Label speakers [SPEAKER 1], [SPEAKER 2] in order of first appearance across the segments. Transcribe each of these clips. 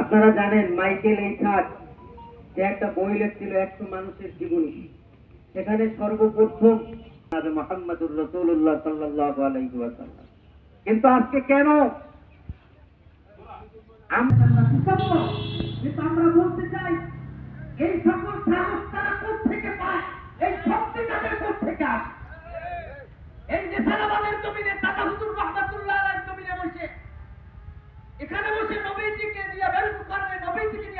[SPEAKER 1] আপনারা জানেন, মাইকেল এইথাট যে একটা বই লিখছিল একশো মানুষের জীবনী। সেখানে সর্বপ্রথম মোহাম্মদুর রসুল্লাহ সাল্লাহ কিন্তু আজকে কেন? আমরা বলতে চাই, এই সকল সাহস তারা পায়? এই শক্তি তাদের এই যে সালামানের জমিনে হুজুর জমিনে বসে, এখানে বসে নবীজিকে নিয়ে Everything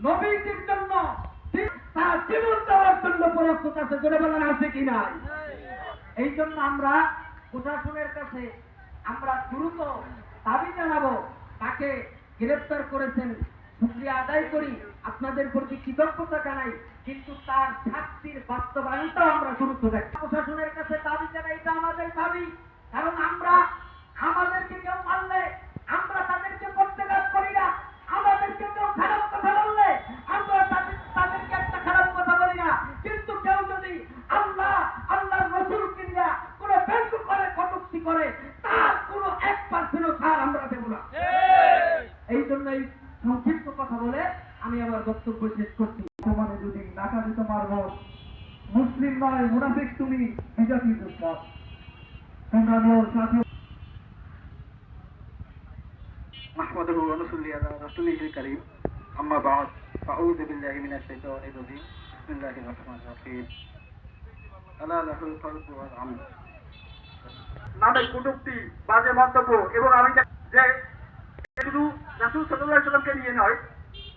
[SPEAKER 1] নবীজির জন্য তার জীবন দেওয়ার জন্য প্রস্তুত আছে জোরে বলেন আছে কি নাই? এই জন্য আমরা প্রশাসনের কাছে আমরা দ্রুত দাবি জানাব তাকে গ্রেফতার করেছেন। শুক্রিয়া আদায় করি আপনাদের প্রতি কৃতজ্ঞতা জানাই কিন্তু তার শাস্তির বাস্তবায়নটাও আমরা দ্রুত দেখি প্রশাসনের কাছে দাবি জানাই এটা আমাদের দাবি কারণ আমরা আমাদেরকে কেউ মারলে আমরা তাদেরকে প্রত্যাঘাত করি না আমাদেরকে কেউ খারাপ কথা বললে আমরা তাদের তাদেরকে একটা খারাপ কথা বলি না কিন্তু কেউ যদি আল্লাহ আল্লাহর রসুল কিনা কোনো ব্যঙ্গ করে কটুক্তি করে তার কোনো এক পার্সেন্টও ছাড় আমরা দেব না এই জন্য এই সংক্ষিপ্ত কথা বলে আমি আমার বক্তব্য শেষ করছি
[SPEAKER 2] তোমাদের যদি টাকা দিতে পারবো মুসলিম নয় মুনাফিক তুমি বিজাতি দুঃখ তোমরা মোর সাথে
[SPEAKER 3] نحمده ونصلي على رسوله الكريم أما بعد فأعوذ بالله من الشيطان الرجيم بسم الله الرحمن الرحيم ألا له الخلق والأمر নামে কটূক্তি বাজে মন্তব্য এবং আমি যা- যে শুধু রাসুল সাল্লাহ সাল্লামকে নিয়ে নয়,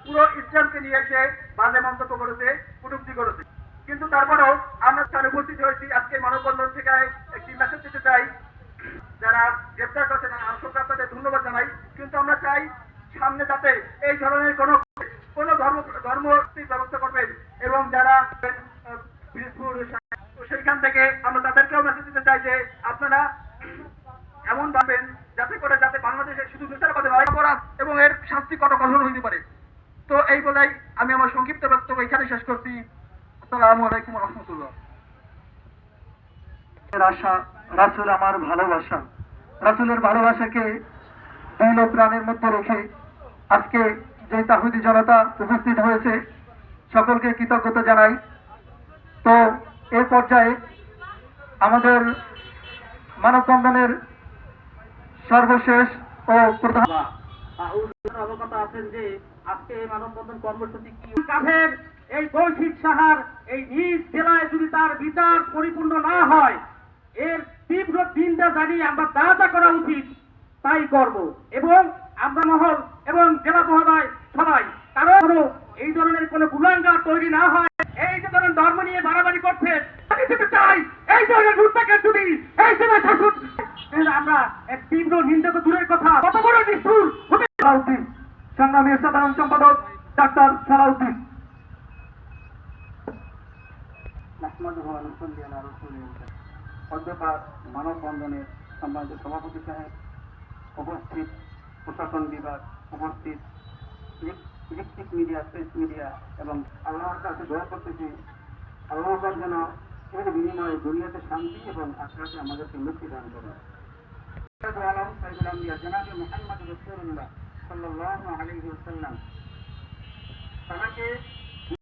[SPEAKER 3] পুরো ইসলামকে নিয়ে এসে বাজে মন্তব্য করেছে, কটূক্তি করেছে। কিন্তু তারপরেও আমরা তার উপস্থিত হয়েছি। আজকে মানববন্ধন থেকে একটি মেসেজ দিতে চাই। যারা গ্রেপ্তার করেছেন অসংখ্য আপনাদের ধন্যবাদ জানাই। কিন্তু আমরা চাই সামনে যাতে এই ধরনের কোন কোন ধর্ম ধর্ম ব্যবস্থা করবেন এবং যারা সেইখান থেকে আমরা তাদেরকেও মেসেজ দিতে চাই যে আপনারা এমন ভাবেন যাতে করে যাতে বাংলাদেশে শুধু বিচারবাদে নয় অপরাধ এবং এর শাস্তি কত কঠোর হইতে পারে? তো এই বলেই আমি আমার সংক্ষিপ্ত বক্তব্য এখানে শেষ করছি। আসসালামু আলাইকুম রহমতুল্লাহ।
[SPEAKER 2] রাসুল আমার ভালোবাসা। রাসুলের ভালোবাসাকে প্রাণের মধ্যে রেখে আজকে যে তাহুদি জনতা উপস্থিত হয়েছে, সকলকে কৃতজ্ঞতা জানাই। তো এই পর্যায়ে আমাদের মানববন্ধনের সর্বশেষ ও প্রধান
[SPEAKER 1] অবগত আছেন যে আজকে এই মানববন্ধন কর্মসূচি কি? কাফের এই কৌশিক সাহার এই নিজ জেলায় যদি তার বিচার পরিপূর্ণ না হয়, এর তীব্র চিন্তা জানিয়ে আমরা যা করা উচিত তাই করব। এবং আমরা মহল এবং জেলা মহোদয় সবাই কারণ এই ধরনের কোনো কুলাঙ্গার তৈরি না হয়, এই যে ধরনের ধর্ম নিয়ে বাড়াবাড়ি করছে, আমি যেতে চাই এই ধরনের রূপটাকে যদি এই জেলা শাসন আমরা এক তীব্র নিন্দা তো দূরের কথা কত বড় নিষ্ঠুর হতে
[SPEAKER 2] সালাউদ্দিন সংগ্রামী সাধারণ সম্পাদক ডাক্তার সালাউদ্দিন।
[SPEAKER 3] অধ্যকার মানববন্ধনের সম্মানিত সভাপতি সাহেব, উপস্থিত প্রশাসন বিভাগ, উপস্থিত ইলেকট্রিক মিডিয়া, প্রেস মিডিয়া এবং আল্লাহর কাছে দোয়া করতেছি আল্লাহ যেন এর বিনিময়ে দুনিয়াতে শান্তি এবং আখড়াতে আমাদেরকে মুক্তি দান করুন। আলম, সাইদুল আম্বিয়া, জনাব মোহাম্মদ রসুল্লাহ সাল্লাহ আলী ওসাল্লাম তাকে